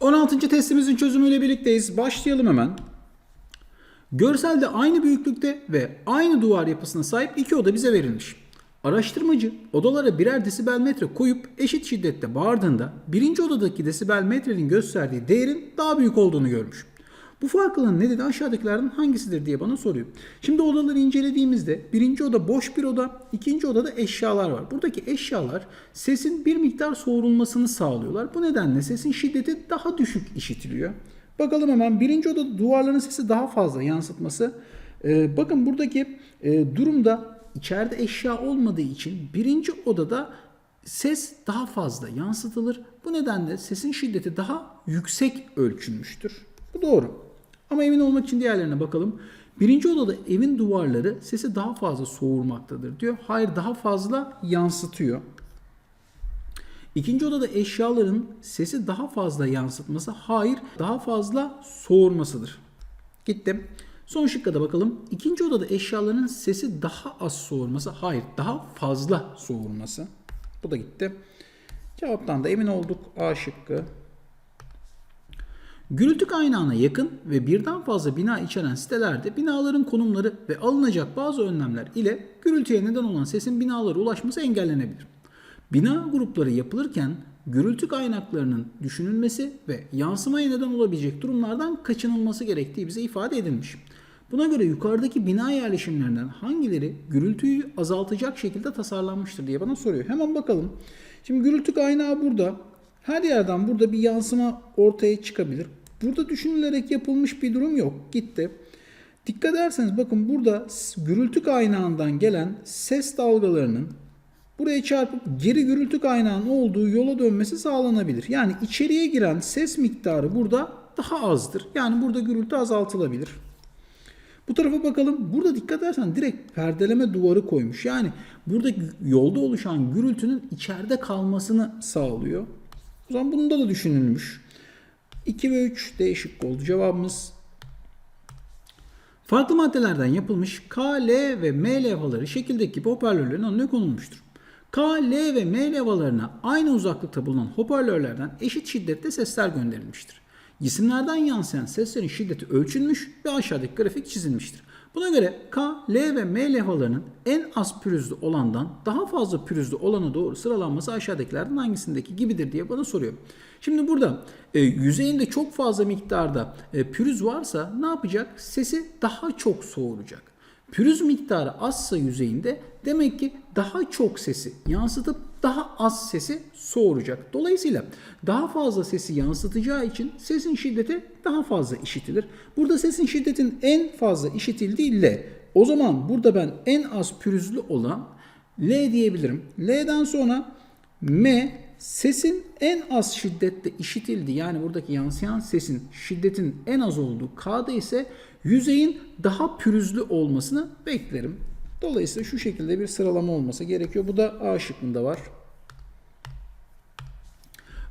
16. testimizin çözümüyle birlikteyiz. Başlayalım hemen. Görselde aynı büyüklükte ve aynı duvar yapısına sahip iki oda bize verilmiş. Araştırmacı odalara birer desibel metre koyup eşit şiddette bağırdığında birinci odadaki desibel metrenin gösterdiği değerin daha büyük olduğunu görmüş. Bu farklılığın nedeni aşağıdakilerden hangisidir diye bana soruyor. Şimdi odaları incelediğimizde birinci oda boş bir oda, ikinci odada eşyalar var. Buradaki eşyalar sesin bir miktar soğurulmasını sağlıyorlar. Bu nedenle sesin şiddeti daha düşük işitiliyor. Bakalım hemen birinci odada duvarların sesi daha fazla yansıtması. Ee, bakın buradaki e, durumda içeride eşya olmadığı için birinci odada ses daha fazla yansıtılır. Bu nedenle sesin şiddeti daha yüksek ölçülmüştür. Bu doğru. Ama emin olmak için diğerlerine bakalım. Birinci odada evin duvarları sesi daha fazla soğurmaktadır diyor. Hayır daha fazla yansıtıyor. İkinci odada eşyaların sesi daha fazla yansıtması, hayır daha fazla soğurmasıdır. Gittim. Son şıkka da bakalım. İkinci odada eşyaların sesi daha az soğurması, hayır daha fazla soğurması. Bu da gitti. Cevaptan da emin olduk. A şıkkı. Gürültü kaynağına yakın ve birden fazla bina içeren sitelerde binaların konumları ve alınacak bazı önlemler ile gürültüye neden olan sesin binalara ulaşması engellenebilir. Bina grupları yapılırken gürültü kaynaklarının düşünülmesi ve yansımaya neden olabilecek durumlardan kaçınılması gerektiği bize ifade edilmiş. Buna göre yukarıdaki bina yerleşimlerinden hangileri gürültüyü azaltacak şekilde tasarlanmıştır diye bana soruyor. Hemen bakalım. Şimdi gürültü kaynağı burada. Her yerden burada bir yansıma ortaya çıkabilir. Burada düşünülerek yapılmış bir durum yok. Gitti. Dikkat ederseniz bakın burada gürültü kaynağından gelen ses dalgalarının buraya çarpıp geri gürültü kaynağının olduğu yola dönmesi sağlanabilir. Yani içeriye giren ses miktarı burada daha azdır. Yani burada gürültü azaltılabilir. Bu tarafa bakalım. Burada dikkat edersen direkt perdeleme duvarı koymuş. Yani burada yolda oluşan gürültünün içeride kalmasını sağlıyor. O zaman bunda da düşünülmüş. 2 ve 3 değişik oldu cevabımız. Farklı maddelerden yapılmış K, L ve M levhaları şekildeki hoparlörlerin önüne konulmuştur. K, L ve M levhalarına aynı uzaklıkta bulunan hoparlörlerden eşit şiddette sesler gönderilmiştir. Cisimlerden yansıyan seslerin şiddeti ölçülmüş ve aşağıdaki grafik çizilmiştir. Buna göre K, L ve M levhalarının en az pürüzlü olandan daha fazla pürüzlü olana doğru sıralanması aşağıdakilerden hangisindeki gibidir diye bana soruyor. Şimdi burada e, yüzeyinde çok fazla miktarda e, pürüz varsa ne yapacak? Sesi daha çok soğuracak. Pürüz miktarı azsa yüzeyinde demek ki daha çok sesi yansıtıp daha az sesi soğuracak. Dolayısıyla daha fazla sesi yansıtacağı için sesin şiddeti daha fazla işitilir. Burada sesin şiddetin en fazla işitildiği L. O zaman burada ben en az pürüzlü olan L diyebilirim. L'den sonra M sesin en az şiddette işitildi yani buradaki yansıyan sesin şiddetin en az olduğu K'da ise yüzeyin daha pürüzlü olmasını beklerim. Dolayısıyla şu şekilde bir sıralama olması gerekiyor. Bu da A şıkkında var.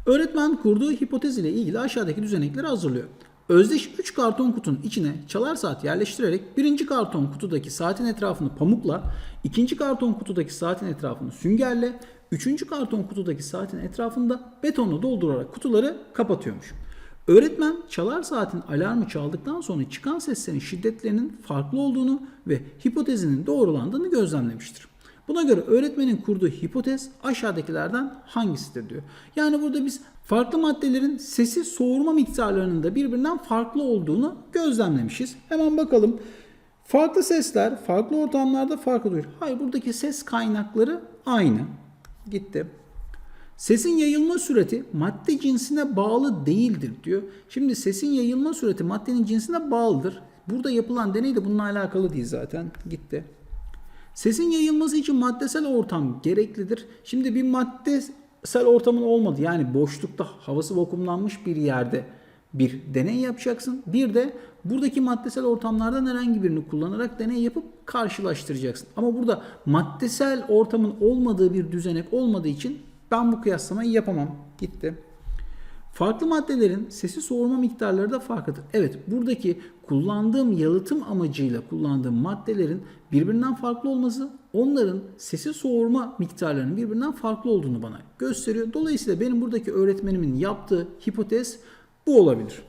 Öğretmen kurduğu hipotez ile ilgili aşağıdaki düzenekleri hazırlıyor. Özdeş 3 karton kutunun içine çalar saat yerleştirerek birinci karton kutudaki saatin etrafını pamukla, ikinci karton kutudaki saatin etrafını süngerle, üçüncü karton kutudaki saatin etrafında betonla doldurarak kutuları kapatıyormuş. Öğretmen çalar saatin alarmı çaldıktan sonra çıkan seslerin şiddetlerinin farklı olduğunu ve hipotezinin doğrulandığını gözlemlemiştir. Buna göre öğretmenin kurduğu hipotez aşağıdakilerden hangisidir diyor. Yani burada biz farklı maddelerin sesi soğurma miktarlarının da birbirinden farklı olduğunu gözlemlemişiz. Hemen bakalım. Farklı sesler farklı ortamlarda farklı duyulur. Hayır buradaki ses kaynakları aynı. Gitti. Sesin yayılma süreti madde cinsine bağlı değildir diyor. Şimdi sesin yayılma süreti maddenin cinsine bağlıdır. Burada yapılan deney de bununla alakalı değil zaten. Gitti. Sesin yayılması için maddesel ortam gereklidir. Şimdi bir maddesel ortamın olmadı yani boşlukta havası vakumlanmış bir yerde bir deney yapacaksın. Bir de buradaki maddesel ortamlardan herhangi birini kullanarak deney yapıp karşılaştıracaksın. Ama burada maddesel ortamın olmadığı bir düzenek olmadığı için ben bu kıyaslamayı yapamam. Gitti. Farklı maddelerin sesi soğurma miktarları da farklıdır. Evet buradaki kullandığım yalıtım amacıyla kullandığım maddelerin birbirinden farklı olması onların sesi soğurma miktarlarının birbirinden farklı olduğunu bana gösteriyor. Dolayısıyla benim buradaki öğretmenimin yaptığı hipotez Bu olabilir.